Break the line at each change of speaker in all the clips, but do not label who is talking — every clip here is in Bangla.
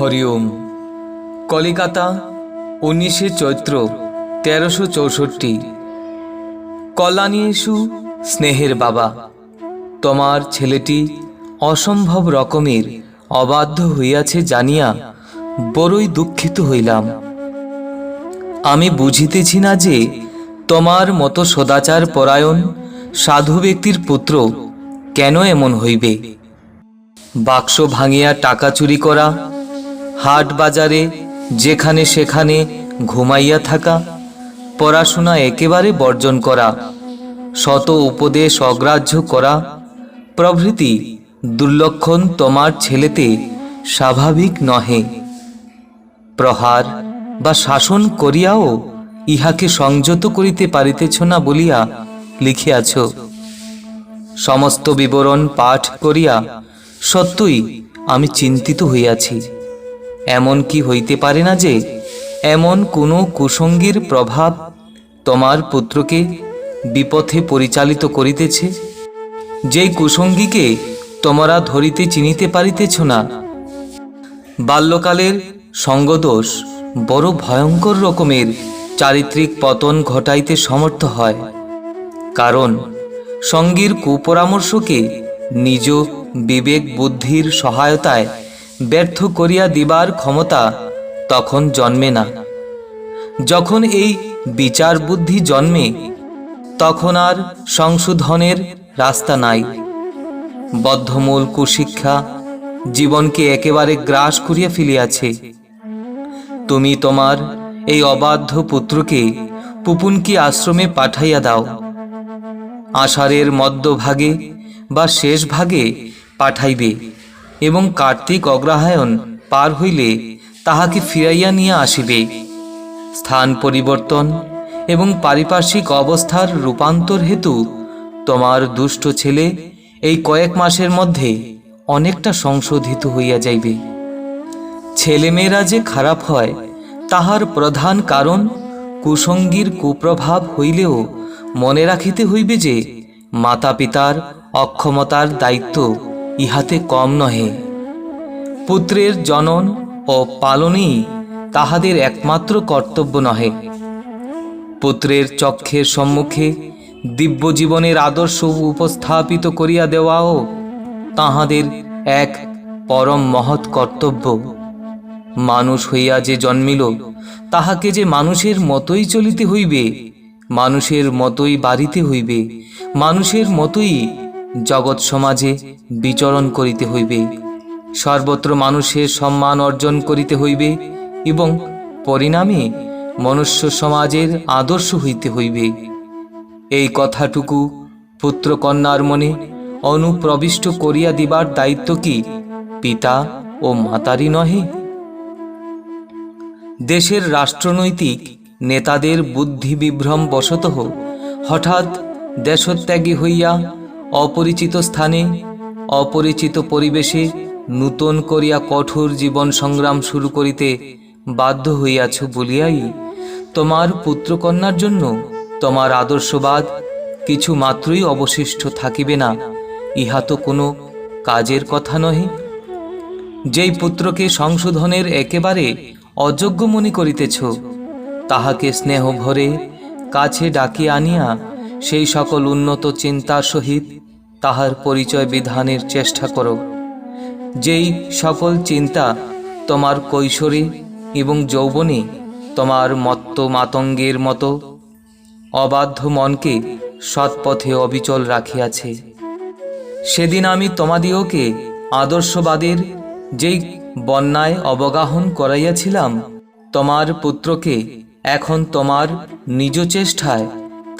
হরিওম। কলিকাতা, উনিশে চৈত্র, তেরোশো চৌষট্টি। কল্যাণীয়েশু, স্নেহের বাবা। তোমার ছেলেটি অসম্ভব রকমের অবাধ্য হইয়াছে জানিয়া বড়ই দুঃখিত হইলাম। আমি বুঝিতেছি না যে তোমার মতো সদাচার পরায়ণ সাধু ব্যক্তির পুত্র কেন এমন হইবে? বাক্স ভাঙিয়া টাকা চুরি করা হাট বাজারে, যেখানে সেখানে ঘুমাইয়া থাকা, পড়াশোনা একেবারে বর্জন করা, শত উপদেশ অগ্রাহ্য করা, প্রভৃতি দুর্লক্ষণ তোমার ছেলেতে স্বাভাবিক নহে। প্রহার বা শাসন করিয়াও ইহাকে সংযত করিতে পারিতেছ না বলিয়া লিখিয়াছ। সমস্ত বিবরণ পাঠ করিয়া সত্যই আমি চিন্তিত হইয়াছি। এমন কি হইতে পারে না যে, এমন কোনো কুসঙ্গীর প্রভাব তোমার পুত্রকে বিপথে পরিচালিত করিতেছে? যেই কুসঙ্গীকে তোমরা ধরিতে চিনিতে পারিতেছ না, বাল্যকালের সঙ্গদোষ বড় ভয়ঙ্কর রকমের চারিত্রিক পতন ঘটাইতে সমর্থ হয়। কারণ, সঙ্গীর কুপরামর্শকে নিজ বিবেক বুদ্ধির সহায়তায় ব্যর্থ করিয়া দিবার ক্ষমতা তখন জন্মে না। যখন এই বিচার বুদ্ধি জন্মে, তখন আর সংশোধনের রাস্তা নাই। বদ্ধমূল কুশিক্ষা জীবনকে একেবারে গ্রাস করিয়া ফেলিয়াছে। তুমি তোমার এই অবাধ্য পুত্রকে পুপুনকি আশ্রমে পাঠাইয়া দাও। আষাঢ়ের মধ্যভাগে বা শেষ ভাগে পাঠাইবে। এবং কার্তিক অগ্রহায়ণ পার হইলে তাহাকে ফিরাইয়া নিয়ে আসিবে। স্থান পরিবর্তন এবং পারিপার্শ্বিক অবস্থার রূপান্তর হেতু তোমার দুষ্ট ছেলে এই কয়েক মাসের মধ্যে অনেকটা সংশোধিত হইয়া যাইবে। ছেলেমেয়েরা যে খারাপ হয়, তাহার প্রধান কারণ কুসঙ্গীর কুপ্রভাব হইলেও মনে রাখিতে হইবে যে মাতা পিতার অক্ষমতার দায়িত্ব ইহাতে কম নহে। পুত্রের জনন ও পালনই তাহাদের একমাত্র কর্তব্য নহে। পুত্রের চক্ষের সম্মুখে দিব্য জীবনের আদর্শ উপস্থাপিত করিয়া দেওয়াও তাহাদের এক পরম মহৎ কর্তব্য। মানুষ হইয়া যে জন্মিল, তাহাকে যে মানুষের মতোই চলিতে হইবে, মানুষের মতোই বাড়িতে হইবে, মানুষের মতোই জগৎ সমাজে বিচরণ করিতে হইবে। সর্বত্র মানুষের সম্মান অর্জন করিতে হইবে এবং পরিণামে মনুষ্য সমাজের আদর্শ হইতে হইবে। এই কথাটুকু পুত্রকন্যার মনে অনুপ্রবিষ্ট করিয়া দিবার দায়িত্ব কি পিতা ও মাতারই নহে? দেশের রাষ্ট্রনৈতিক নেতাদের বুদ্ধি বিভ্রম বশত হঠাৎ দেশত্যাগী হইয়া অপরিচিত স্থানে, অপরিচিত পরিবেশে নূতন করিয়া কঠোর জীবন সংগ্রাম শুরু করিতে বাধ্য হইয়াছ বলিয়াই তোমার পুত্রকন্যার জন্য তোমার আদর্শবাদ কিছু মাত্রই অবশিষ্ট থাকিবে না, ইহা তো কোনো কাজের কথা নহে। যেই পুত্রকে সংশোধনের একেবারে অযোগ্য মনে করিতেছ, তাহাকে স্নেহ ভরে কাছে ডাকিয়া আনিয়া সেই সকল উন্নত চিন্তার সহিত তাহার পরিচয় বিধানের চেষ্টা করো। যেই সকল চিন্তা তোমার কৈশোরী এবং যৌবনে তোমার মত্ত মাতঙ্গের মতো অবাধ্য মনকে সৎপথে অবিচল রাখিয়াছে। সেদিন আমি তোমাদিওকে আদর্শবাদের যেই বন্যায় অবগাহন করাইয়াছিলাম, তোমার পুত্রকে এখন তোমার নিজ চেষ্টায়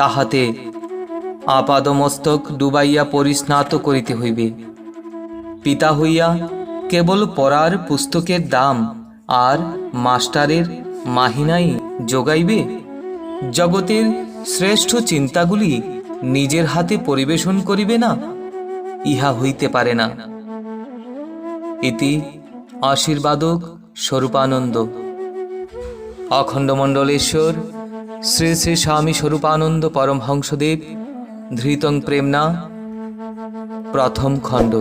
তাহাতে আপাদমস্তক ডুবাইয়া পরিস্নাত করিতে হইবে। পিতা হইয়া কেবল পড়ার পুস্তকের দাম আর মাস্টারের মাহিনাই যোগাইবে জগতের শ্রেষ্ঠ চিন্তাগুলি নিজের হাতে পরিবেশন করিবে না? ইহা হইতে পারে না। ইতি আশীর্বাদক স্বরূপানন্দ। অখণ্ডমণ্ডলেশ্বর শ্রী শ্রী স্বামী স্বরূপানন্দ পরমহংসদেব ধৃতং প্রেমনা প্রথম খণ্ড।